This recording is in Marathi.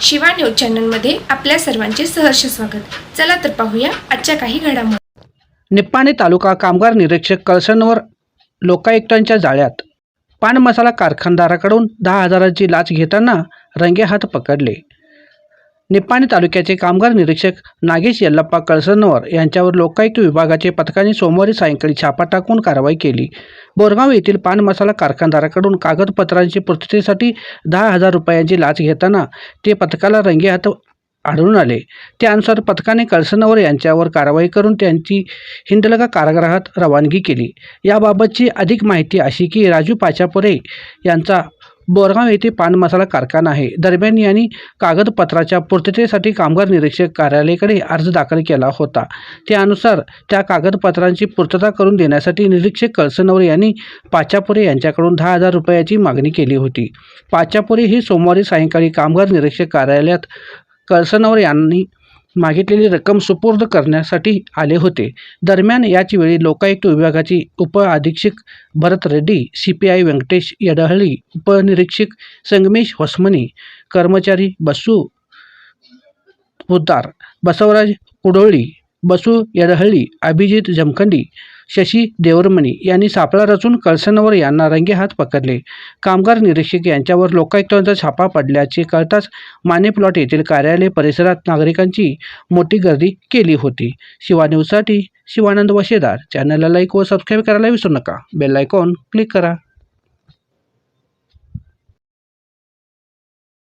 शिवा न्यूज चॅनलमध्ये आपल्या सर्वांचे सहर्ष स्वागत. चला तर पाहूया आजच्या काही घडामोडी. निप्पाणे तालुका कामगार निरीक्षक कळसणवर लोकायुक्तांच्या जाळ्यात. पान मसाला कारखानदाराकडून दहा हजाराची लाच घेताना रंगेहात पकडले. निप्पाणी तालुक्याचे कामगार निरीक्षक नागेश यल्लप्पा कळसनवर यांच्यावर लोकायुक्त विभागाचे पथकाने सोमवारी सायंकाळी छापा टाकून कारवाई केली. बोरगाव येथील पान मसाला कारखानदाराकडून कागदपत्रांची पूर्ततेसाठी दहा हजार रुपयांची लाच घेताना ते पथकाला रंगे हात आढळून आले. त्यानुसार पथकाने कळसनवर यांच्यावर कारवाई करून त्यांची हिंदलगा कारागृहात रवानगी केली. याबाबतची अधिक माहिती अशी की राजू पाचापुरे यांचा बोरगाव येथे पान मसाला कारखाना आहे. दरम्यान यांनी कागदपत्राच्या पूर्ततेसाठी कामगार निरीक्षक कार्यालयाकडे अर्ज दाखल केला होता. त्यानुसार त्या कागदपत्रांची पूर्तता करून देण्यासाठी निरीक्षक कळसनवर यांनी पाचापुरे यांच्याकडून दहा हजार रुपयाची मागणी केली होती. पाचापुरे हे सोमवारी सायंकाळी कामगार निरीक्षक कार्यालयात कळसनवर यांनी मागितलेली रक्कम सुपूर्द करण्यासाठी आले होते. दरम्यान याचवेळी लोकायुक्त विभागाची उपअधीक्षक Bharat Reddy C P I Venkatesh Yadahalli उपनिरीक्षक संगमेश होसमनी कर्मचारी बसू उद्दार बसवराज कुडोळी बसू यडहळी अभिजित जमखंडी शशी देवरमणी यांनी सापळा रचून कळसनवर यांना रंगेहात पकडले. कामगार निरीक्षक यांच्यावर लोकायुक्तांचा छापा पडल्याचे कळताच माने प्लॉट येथील कार्यालय परिसरात नागरिकांची मोठी गर्दी केली होती. शिवान्यूजसाठी शिवानंद वशेदार. चॅनलला लाईक व सबस्क्राईब करायला विसरू नका. बेल आयकॉन क्लिक करा.